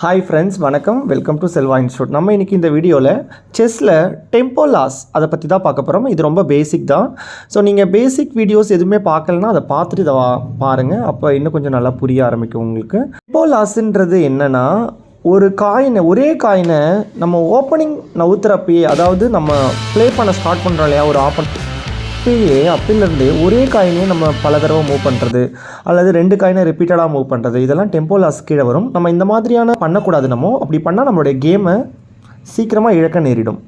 Hi friends வணக்கம். Welcome to Selva institute நம்ம இன்றைக்கி இந்த வீடியோவில் செஸ்ஸில் டெம்போ லாஸ் அதை பற்றி தான் பார்க்க போகிறோம் இது ரொம்ப பேசிக் தான். ஸோ நீங்கள் பேசிக் வீடியோஸ் எதுவுமே பார்க்கலனா அதை பார்த்துட்டு இதை வா- பாருங்கள் அப்போ இன்னும் கொஞ்சம் நல்லா புரிய ஆரம்பிக்கும் உங்களுக்கு. டெம்போ லாஸ்ன்றது என்னென்னா ஒரு காயினை ஒரே காயினை நம்ம ஓப்பனிங் நவுத்துறப்பயே அதாவது நம்ம ப்ளே பண்ண ஸ்டார்ட் பண்ணுறோம் இல்லையா ஒரு ஆப்பன் அப்பயே அப்பிலேருந்து ஒரே காயினே நம்ம பல தடவை மூவ் பண்ணுறது அல்லது ரெண்டு காயினை ரிப்பீட்டடாக மூவ் பண்ணுறது இதெல்லாம் டெம்போ லாஸ் கீழே வரும். நம்ம இந்த மாதிரியான பண்ணக்கூடாது நம்ம. அப்படி பண்ணால் நம்மளுடைய கேமை சீக்கிரமாக இழக்க நேரிடும்.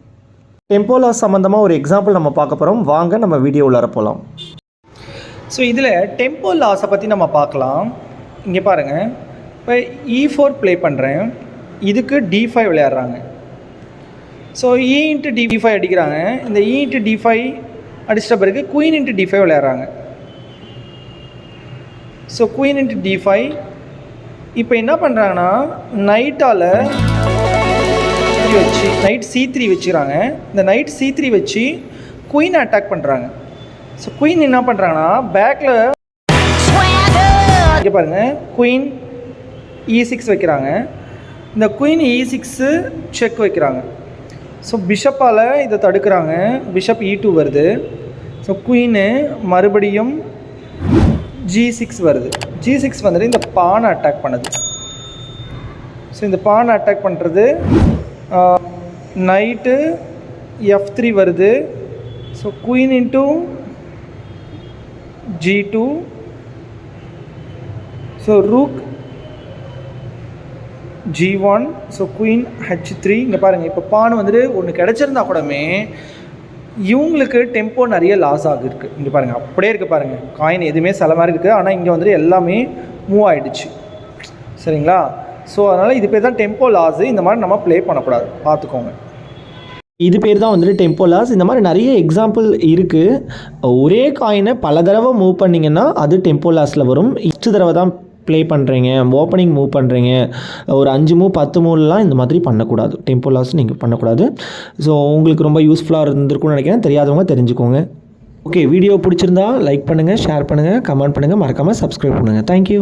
டெம்போ லாஸ் சம்மந்தமாக ஒரு எக்ஸாம்பிள் நம்ம பார்க்க போகிறோம் வாங்க நம்ம வீடியோ உள்ளார போகலாம் ஸோ இதில் டெம்போ லாஸை பற்றி நம்ம பார்க்கலாம். இங்கே பாருங்கள் இப்போ இ e ஃபோர் ப்ளே பண்ணுறேன் இதுக்கு டி ஃபைவ் விளையாடுறாங்க. So E into D five அடிக்கிறாங்க. இந்த இ இன்ட்டு டி ஃபைவ் அடிச்சிட்ட பிறகு குயின் இன்ட்டு டி ஃபைவ் விளையாடுறாங்க. So queen into D five இப்போ என்ன பண்ணுறாங்கன்னா நைட்டால் வச்சு நைட் சி த்ரீ வச்சுக்கிறாங்க. இந்த நைட் சி த்ரீ வச்சு குயினை அட்டாக் பண்ணுறாங்க ஸோ குயின் என்ன பண்ணுறாங்கன்னா பேக்கில் இங்கே பாருங்கள் குயின் இ e சிக்ஸ் வைக்கிறாங்க. இந்த குயின் இ சிக்ஸு செக் வைக்கிறாங்க. ஸோ பிஷப்பால் இதை தடுக்கிறாங்க. பிஷப் இ e டூ வருது. ஸோ குயின்னு மறுபடியும் ஜி சிக்ஸ் வருது. ஜி சிக்ஸ் வந்துட்டு இந்த பானை அட்டாக் பண்ணுது. ஸோ இந்த பானை அட்டாக் பண்ணுறது நைட்டு எஃப் த்ரீ வருது. So queen into G two so rook G one so queen H three இங்கே பாருங்கள் இப்போ பான் வந்துட்டு ஒன்று கிடச்சிருந்தா கூடமே இவங்களுக்கு டெம்போ நிறைய லாஸ் ஆகிருக்கு. இங்கே பாருங்கள் அப்படியே இருக்குது பாருங்கள் காயின் எதுவுமே சில மாதிரி இருக்குது ஆனால் இங்கே வந்துட்டு எல்லாமே மூவ் ஆகிடுச்சு சரிங்களா? ஸோ அதனால் இது பேர் தான் டெம்போ லாஸு இந்த மாதிரி நம்ம ப்ளே பண்ணக்கூடாது. பார்த்துக்கோங்க. இது பேர் தான் வந்துட்டு டெம்போ லாஸ் இந்த மாதிரி நிறைய எக்ஸாம்பிள் இருக்குது ஒரே காயினை பல தடவை மூவ் பண்ணிங்கன்னா அது டெம்போ லாஸில் வரும். இஷ்டு தடவை தான் ப்ளே பண்ணுறீங்க ஓப்பனிங் மூவ் பண்ணுறீங்க ஒரு அஞ்சு மூவ் பத்து மூவ்லாம் இந்த மாதிரி பண்ணக்கூடாது. டெம்போ லாஸ் நீங்கள் பண்ணக்கூடாது. ஸோ உங்களுக்கு ரொம்ப யூஸ்ஃபுல்லாக இருந்திருக்கும்னு நினைக்கிறேன். தெரியாதவங்க தெரிஞ்சுக்கோங்க. ஓகே வீடியோ பிடிச்சிருந்தா லைக் பண்ணுங்கள் ஷேர் பண்ணுங்கள் கமெண்ட் பண்ணுங்கள் மறக்காமல் சப்ஸ்கிரைப் பண்ணுங்கள் தேங்க்யூ